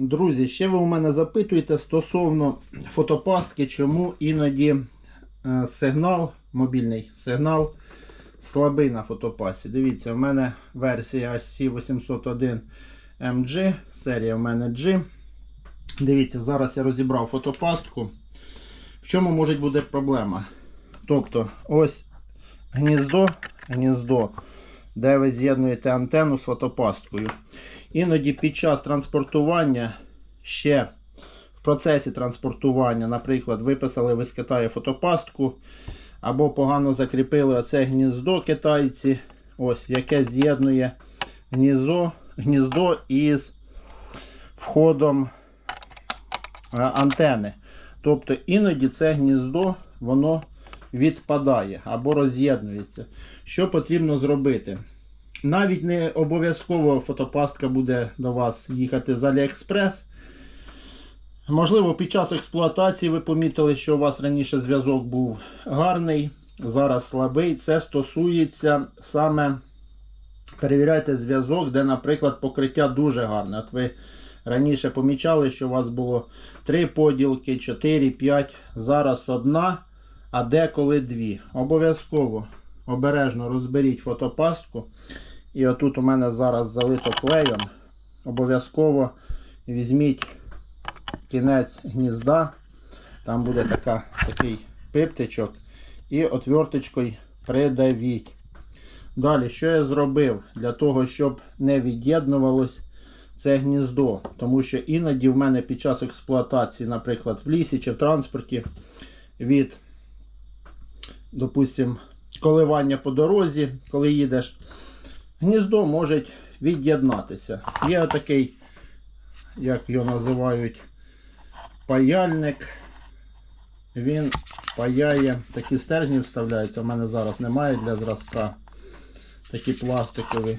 Друзі, ще ви у мене запитуєте стосовно фотопастки, чому іноді е, сигнал, мобільний сигнал слабий на фотопасті. Дивіться, в мене версія HC801 MG, серія в мене G. Дивіться, зараз я розібрав фотопастку. В чому може бути проблема? Тобто, ось гніздо, гніздо, де ви з'єднуєте антенну з фотопасткою. Іноді під час транспортування ще в процесі транспортування, наприклад, виписали ви з Китаю фотопастку, або погано закріпили оце гніздо китайці, ось, яке з'єднує гніздо, гніздо із входом е, антени. Тобто іноді це гніздо воно відпадає або роз'єднується. Що потрібно зробити? Навіть не обов'язково фотопастка буде до вас їхати з Aliexpress. Можливо, під час експлуатації ви помітили, що у вас раніше зв'язок був гарний, зараз слабий. Це стосується саме перевіряйте зв'язок, де, наприклад, покриття дуже гарне. От ви раніше помічали, що у вас було 3 поділки, 4, 5, зараз одна, а деколи дві. Обов'язково обережно розберіть фотопастку. І отут у мене зараз залито клеєм. Обов'язково візьміть кінець гнізда. Там буде така, такий пиптичок. І отверточкою придавіть. Далі, що я зробив для того, щоб не від'єднувалось це гніздо. Тому що іноді в мене під час експлуатації, наприклад, в лісі чи в транспорті від, допустим, коливання по дорозі, коли їдеш, гніздо може від'єднатися. Є отакий, як його називають, паяльник. Він паяє, такі стержні вставляються. У мене зараз немає для зразка. Такі пластикові.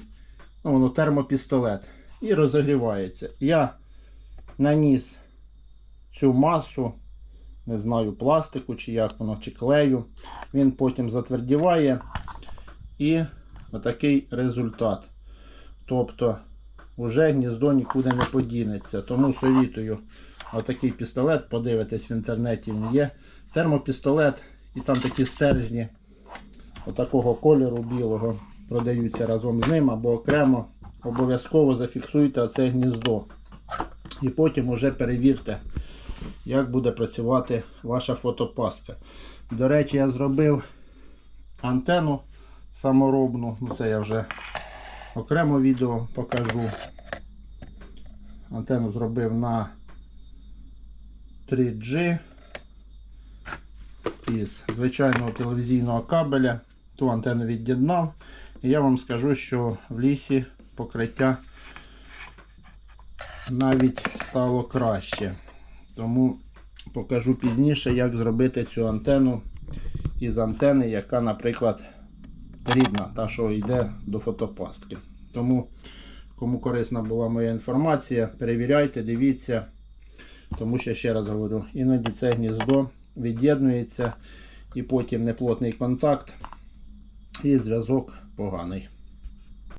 Ну, воно термопістолет. І розігрівається. Я наніс цю масу, не знаю, пластику, чи як воно, чи клею. Він потім затвердіває. І отакий результат. Тобто, вже гніздо нікуди не подінеться. Тому совітую отакий пістолет, подивитись в інтернеті він є. Термопістолет і там такі стержні отакого кольору білого продаються разом з ним або окремо. Обов'язково зафіксуйте оце гніздо. І потім уже перевірте, як буде працювати ваша фотопастка. До речі, я зробив антенну саморобну. Ну, Це я вже окремо відео покажу. Антенну зробив на 3G із звичайного телевізійного кабеля. Ту антенну від'єднав. І я вам скажу, що в лісі покриття навіть стало краще. Тому покажу пізніше, як зробити цю антенну із антени, яка, наприклад, рідна, та, що йде до фотопастки. Тому, кому корисна була моя інформація, перевіряйте, дивіться. Тому що, ще раз говорю, іноді це гніздо від'єднується і потім неплотний контакт і зв'язок поганий.